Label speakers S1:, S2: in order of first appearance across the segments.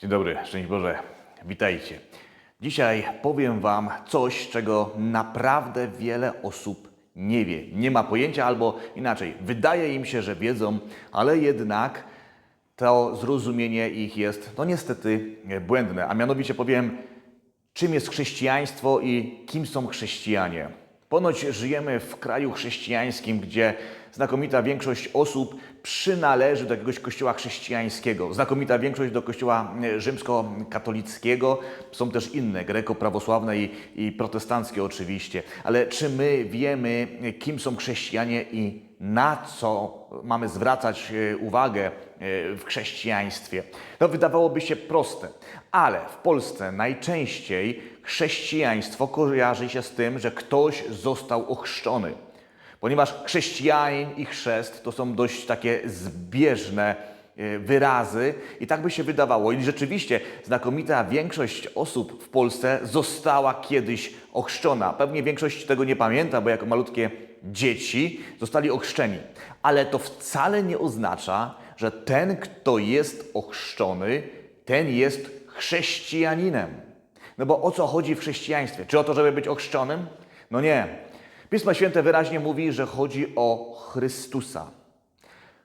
S1: Dzień dobry, szczęść Boże, witajcie. Dzisiaj powiem Wam coś, czego naprawdę wiele osób nie wie, nie ma pojęcia albo inaczej, wydaje im się, że wiedzą, ale jednak to zrozumienie ich jest, no niestety, błędne. A mianowicie powiem, czym jest chrześcijaństwo i kim są chrześcijanie. Ponoć żyjemy w kraju chrześcijańskim, gdzie znakomita większość osób przynależy do jakiegoś kościoła chrześcijańskiego. Znakomita większość do kościoła e, rzymskokatolickiego. Są też inne, greko-prawosławne i, i protestanckie oczywiście. Ale czy my wiemy, e, kim są chrześcijanie i na co mamy zwracać e, uwagę e, w chrześcijaństwie? To wydawałoby się proste, ale w Polsce najczęściej chrześcijaństwo kojarzy się z tym, że ktoś został ochrzczony. Ponieważ chrześcijanin i chrzest to są dość takie zbieżne wyrazy i tak by się wydawało. I rzeczywiście znakomita większość osób w Polsce została kiedyś ochrzczona. Pewnie większość tego nie pamięta, bo jako malutkie dzieci zostali ochrzczeni. Ale to wcale nie oznacza, że ten, kto jest ochrzczony, ten jest chrześcijaninem. No bo o co chodzi w chrześcijaństwie? Czy o to, żeby być ochrzczonym? No nie. Pismo Święte wyraźnie mówi, że chodzi o Chrystusa.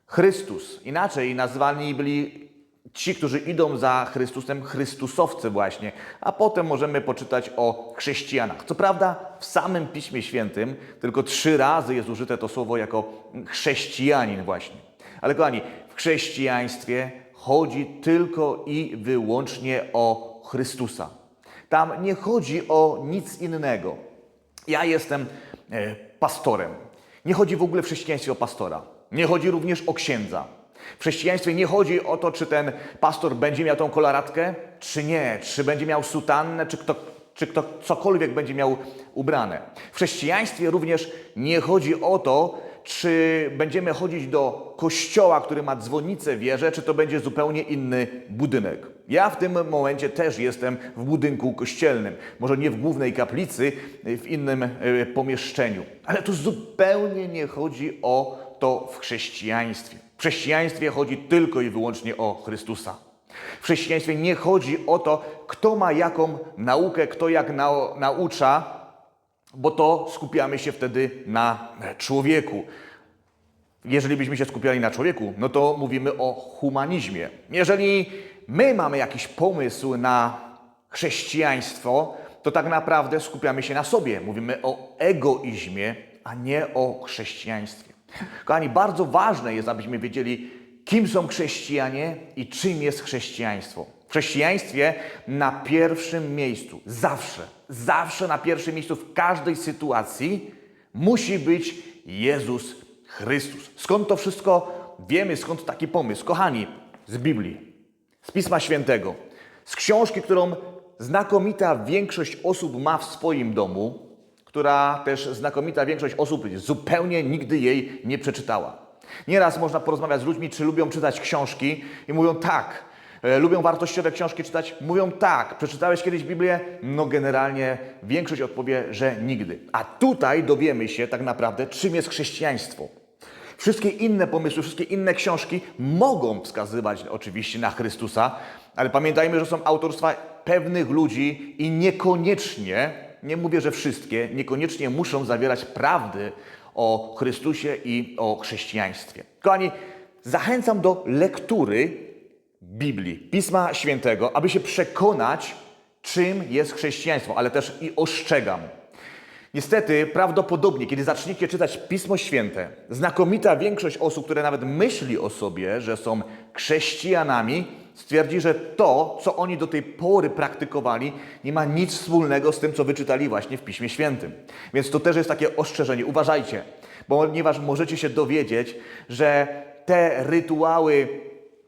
S1: Chrystus. Inaczej nazwani byli ci, którzy idą za Chrystusem, Chrystusowcy właśnie. A potem możemy poczytać o chrześcijanach. Co prawda w samym Piśmie Świętym tylko trzy razy jest użyte to słowo jako chrześcijanin właśnie. Ale kochani, w chrześcijaństwie chodzi tylko i wyłącznie o Chrystusa. Tam nie chodzi o nic innego. Ja jestem e, pastorem. Nie chodzi w ogóle w chrześcijaństwie o pastora. Nie chodzi również o księdza. W chrześcijaństwie nie chodzi o to, czy ten pastor będzie miał tą kolaratkę, czy nie, czy będzie miał sutannę, czy kto, czy kto cokolwiek będzie miał ubrane. W chrześcijaństwie również nie chodzi o to, czy będziemy chodzić do kościoła, który ma dzwonnicę wieżę, czy to będzie zupełnie inny budynek. Ja w tym momencie też jestem w budynku kościelnym. Może nie w głównej kaplicy, w innym e, pomieszczeniu. Ale tu zupełnie nie chodzi o to w chrześcijaństwie. W chrześcijaństwie chodzi tylko i wyłącznie o Chrystusa. W chrześcijaństwie nie chodzi o to, kto ma jaką naukę, kto jak nau- naucza, bo to skupiamy się wtedy na człowieku. Jeżeli byśmy się skupiali na człowieku, no to mówimy o humanizmie. Jeżeli my mamy jakiś pomysł na chrześcijaństwo, to tak naprawdę skupiamy się na sobie. Mówimy o egoizmie, a nie o chrześcijaństwie. Kochani, bardzo ważne jest, abyśmy wiedzieli, kim są chrześcijanie i czym jest chrześcijaństwo. W chrześcijaństwie na pierwszym miejscu, zawsze, zawsze na pierwszym miejscu w każdej sytuacji musi być Jezus Chrystus. Skąd to wszystko wiemy, skąd taki pomysł? Kochani, z Biblii, z Pisma Świętego, z książki, którą znakomita większość osób ma w swoim domu, która też znakomita większość osób zupełnie nigdy jej nie przeczytała. Nieraz można porozmawiać z ludźmi, czy lubią czytać książki i mówią tak. E, Lubią wartościowe książki czytać? Mówią tak. Przeczytałeś kiedyś Biblię? No generalnie większość odpowie, że nigdy. A tutaj dowiemy się tak naprawdę, czym jest chrześcijaństwo. Wszystkie inne pomysły, wszystkie inne książki mogą wskazywać oczywiście na Chrystusa, ale pamiętajmy, że są autorstwa pewnych ludzi i niekoniecznie, nie mówię, że wszystkie, niekoniecznie muszą zawierać prawdy o Chrystusie i o chrześcijaństwie. Kochani, zachęcam do lektury Biblii, Pisma Świętego, aby się przekonać, czym jest chrześcijaństwo, ale też i ostrzegam. Niestety, prawdopodobnie, kiedy zaczniecie czytać Pismo Święte, znakomita większość osób, które nawet myśli o sobie, że są chrześcijanami, stwierdzi, że to, co oni do tej pory praktykowali, nie ma nic wspólnego z tym, co wyczytali właśnie w Piśmie Świętym. Więc to też jest takie ostrzeżenie. Uważajcie, ponieważ możecie się dowiedzieć, że te rytuały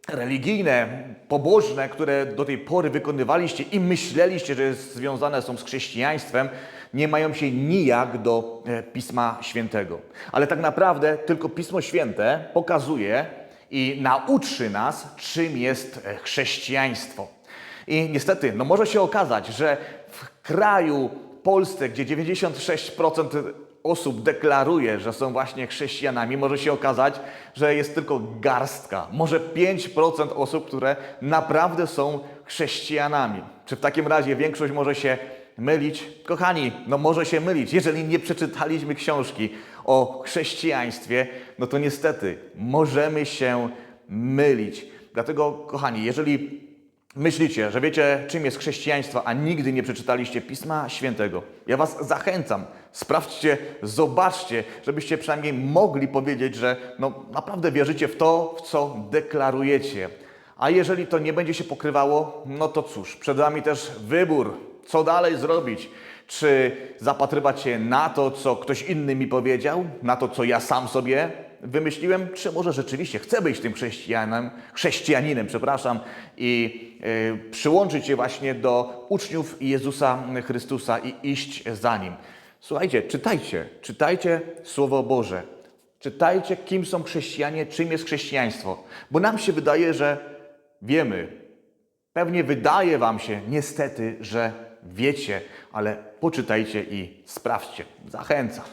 S1: religijne, pobożne, które do tej pory wykonywaliście i myśleliście, że związane są z chrześcijaństwem, nie mają się nijak do e, Pisma Świętego. Ale tak naprawdę tylko Pismo Święte pokazuje i nauczy nas, czym jest e, chrześcijaństwo. I niestety, no może się okazać, że w kraju Polsce, gdzie 96% osób deklaruje, że są właśnie chrześcijanami, może się okazać, że jest tylko garstka, może 5% osób, które naprawdę są chrześcijanami? Czy w takim razie większość może się mylić? Kochani, no może się mylić. Jeżeli nie przeczytaliśmy książki o chrześcijaństwie, no to niestety możemy się mylić. Dlatego, kochani, jeżeli myślicie, że wiecie, czym jest chrześcijaństwo, a nigdy nie przeczytaliście Pisma Świętego, ja Was zachęcam, sprawdźcie, zobaczcie, żebyście przynajmniej mogli powiedzieć, że no, naprawdę wierzycie w to, w co deklarujecie. A jeżeli to nie będzie się pokrywało, no to cóż, przed Wami też wybór, co dalej zrobić. Czy zapatrywać się na to, co ktoś inny mi powiedział, na to, co ja sam sobie wymyśliłem, czy może rzeczywiście chcę być tym chrześcijanem, chrześcijaninem, przepraszam, i y, przyłączyć się właśnie do uczniów Jezusa Chrystusa i iść za Nim. Słuchajcie, czytajcie, czytajcie Słowo Boże. Czytajcie, kim są chrześcijanie, czym jest chrześcijaństwo. Bo nam się wydaje, że wiemy. Pewnie wydaje Wam się, niestety, że wiecie, ale poczytajcie i sprawdźcie. Zachęcam.